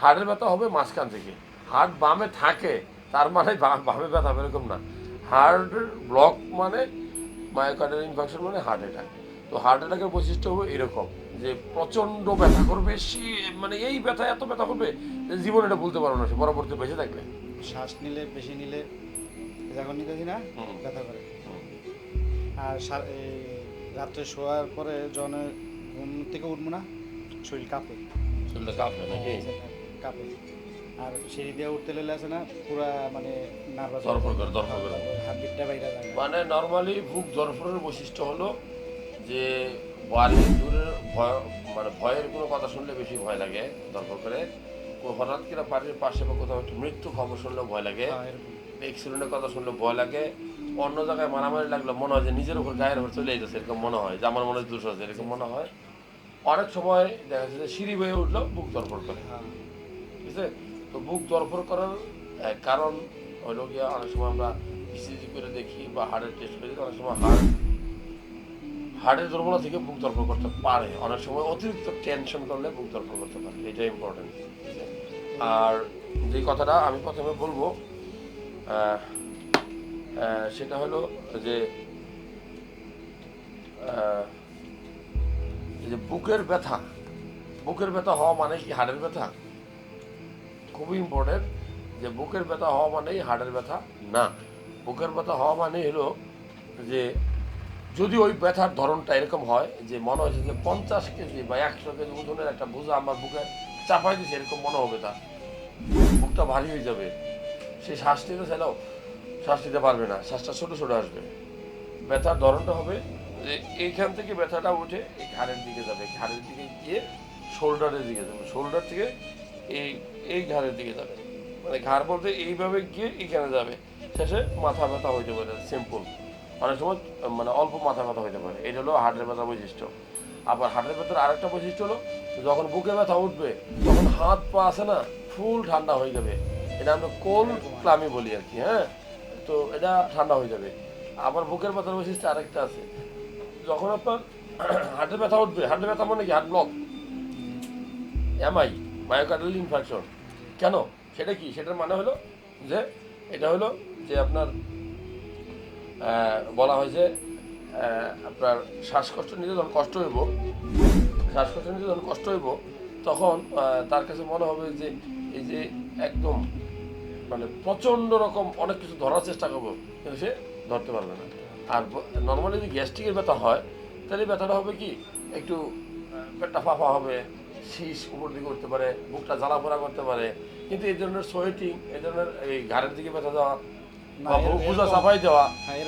হাড়ের ব্যথা হবে মাঝখান থেকে। হাড় বামে থাকে তার মানে বামে ব্যথা হবে এরকম না। হার্ট ব্লক মানে মায়োকার্ডিয়াল ইনফেকশন মানে হার্ট অ্যাটাক তো হার্ট অ্যাটাকের বৈশিষ্ট্য হবে এরকম যে প্রচণ্ড ব্যথা করবে শি- মানে এই ব্যথা এত ব্যথা করবে যে জীবন এটা বলতে পারব না সে পরবর্তী বেঁচে থাকলে শ্বাস নিলে বেশি নিলে যখন নিতেছি না। ব্যথা করে। আর রাত্রে শোয়ার পরে যখন ঘুম থেকে উঠবো না শরীর কাঁপে। শরীরটা কাঁপবে নাকি? কাঁপে আর সিঁড়ি দিয়ে উঠতে লেলে আছে না পুরা মানে নার্ভাস ধরফর করে, ধরফর করে। হাতবিটটা বাইরে যায় মানে নর্মালি বুক জরফরের বৈশিষ্ট্য হলো যে বাড়ি দূরের ভয় মানে ভয়ের কোনো কথা শুনলে বেশি ভয় লাগে দরকার করে। হঠাৎ করে বাড়ির পাশে বা কোথাও একটু মৃত্যু খবর শুনলে ভয় লাগে। হ্যাঁ, এরকম। অ্যাক্সিডেন্টের কথা শুনলে ভয় লাগে। অন্য জায়গায় মারামারি লাগলে মনে হয় যে নিজের উপর গায়ের উপর চলে যেতেছে এরকম মনে হয়। যে আমার মনে হয় দুষ আছে এরকম মনে হয়। অনেক সময় দেখা যাচ্ছে যে সিঁড়ি বয়ে উঠল বুক দরফর করে। হ্যাঁ। আছে তো বুক দরফর করার কারণ হলো গিয়া অনেক সময় আমরা ইসিজি করে দেখি বা হার্টের টেস্ট করে দেখি, অনেক সময় হার্ট হার্টের দুর্বলতা থেকে বুক দরফর করতে পারে। অনেক সময় অতিরিক্ত টেনশন করলে বুক দরফর করতে পারে এটা ইম্পর্টেন্ট আর যে কথাটা আমি প্রথমে বলব সেটা হলো যে যে বুকের ব্যথা বুকের ব্যথা হওয়া মানে কি? হাড়ের ব্যথা? খুবই ইম্পর্টেন্ট যে বুকের ব্যথা হওয়া মানেই হাড়ের ব্যথা না। বুকের ব্যথা হওয়া মানে হলো যে যদি ওই ব্যথার ধরনটা এরকম হয়, যে মনে হয়েছে যে পঞ্চাশ কেজি বা একশো কেজি ওজনের একটা বোঝা আমার বুকে চাপাই দিচ্ছে এরকম মনে হবে তার। বুকটা ভারী হয়ে যাবে। সে শ্বাস নিতে চাইলেও শ্বাস নিতে পারবে না, শ্বাসটা ছোটো ছোটো আসবে। ব্যথার ধরনটা হবে যে এইখান থেকে ব্যথাটা উঠে এই ঘাড়ের দিকে যাবে। ঘাড়ের দিকে গিয়ে শোল্ডারের দিকে যাবে। শোল্ডার থেকে এই এই ঘাড়ের দিকে যাবে। মানে ঘাড় বলতে এইভাবে গিয়ে এইখানে যাবে। শেষে মাথা ব্যথা হইতে পারে সিম্পল অনেক সময় মানে অল্প মাথা ব্যথা হইতে পারে। এটা হলো হার্টের ব্যথা বৈশিষ্ট্য। আবার হার্টের ব্যথার আরেকটা বৈশিষ্ট্য হলো, যখন বুকে ব্যথা উঠবে, তখন হাত পা আছে না, ফুল ঠান্ডা হয়ে যাবে। এটা আমরা কোল্ড ক্লামি বলি আর কি হ্যাঁ? তো এটা ঠান্ডা হয়ে যাবে। আবার বুকের ব্যথার বৈশিষ্ট্য আরেকটা আছে। যখন আপনার হার্টের ব্যথা উঠবে, হার্টের ব্যথা মানে কি? Heart block? MI myocardial infection. কেন? সেটা কি? সেটার মানে হলো যে, এটা হলো যে আপনার বলা হয় যে আপনার শ্বাসকষ্ট নিতে যখন কষ্ট হইব। শ্বাসকষ্ট নিতে যখন কষ্ট হইব, তখন তার কাছে মনে হবে যে, এই যে একদম মানে প্রচণ্ড রকম অনেক কিছু ধরার চেষ্টা করব, কিন্তু সে ধরতে পারবে না। আর নর্মালি যদি গ্যাস্ট্রিকের ব্যথা হয়, তাহলে ব্যথাটা হবে কি? একটু পেটটা ফাঁপা হবে শীষ উপর দিকে উঠতে পারে বুকটা জ্বালা পোড়া করতে পারে। কিন্তু এই ধরনের সোয়েটিং এই ধরনের এই ঘাড়ের দিকে ব্যথা দেওয়া বা বুঝা চাপাই দেওয়া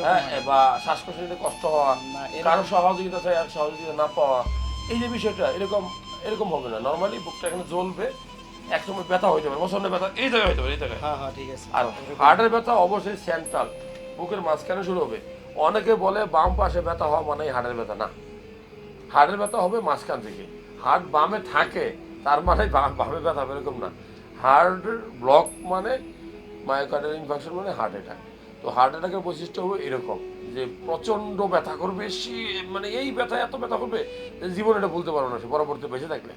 হ্যাঁ। বা শ্বাসকষ্ট কষ্ট হওয়া কারও সহযোগিতা চাই আর সহযোগিতা না পাওয়া এই যে বিষয়টা এরকম এরকম হবে না। নর্মালি বুকটা এখানে জ্বলবে একসময় ব্যথা হইতে পারে প্রচণ্ড ব্যথা এই জায়গায় হইতে পারে এই জায়গায়। হ্যাঁ হ্যাঁ ঠিক আছে। আর হার্টের ব্যথা অবশ্যই সেন্ট্রাল বুকের মাঝখানে শুরু হবে। অনেকে বলে বাম পাশে ব্যথা হওয়া মানে হার্টের ব্যথা না। হার্টের ব্যথা হবে মাঝখান থেকে। হার্ট বামে থাকে, তার মানে বামে ব্যথা, এরকম না। হার্ট ব্লক মানে মায়োকার্ডিয়াল ইনফেকশন মানে হার্ট অ্যাটাক তো হার্ট অ্যাটাকের বৈশিষ্ট্য হবে এরকম, যে প্রচণ্ড ব্যথা করবে, সে মানে এই ব্যথা এত ব্যথা করবে জীবন এটা ভুলতে পারব না সে পরবর্তী বেঁচে থাকলে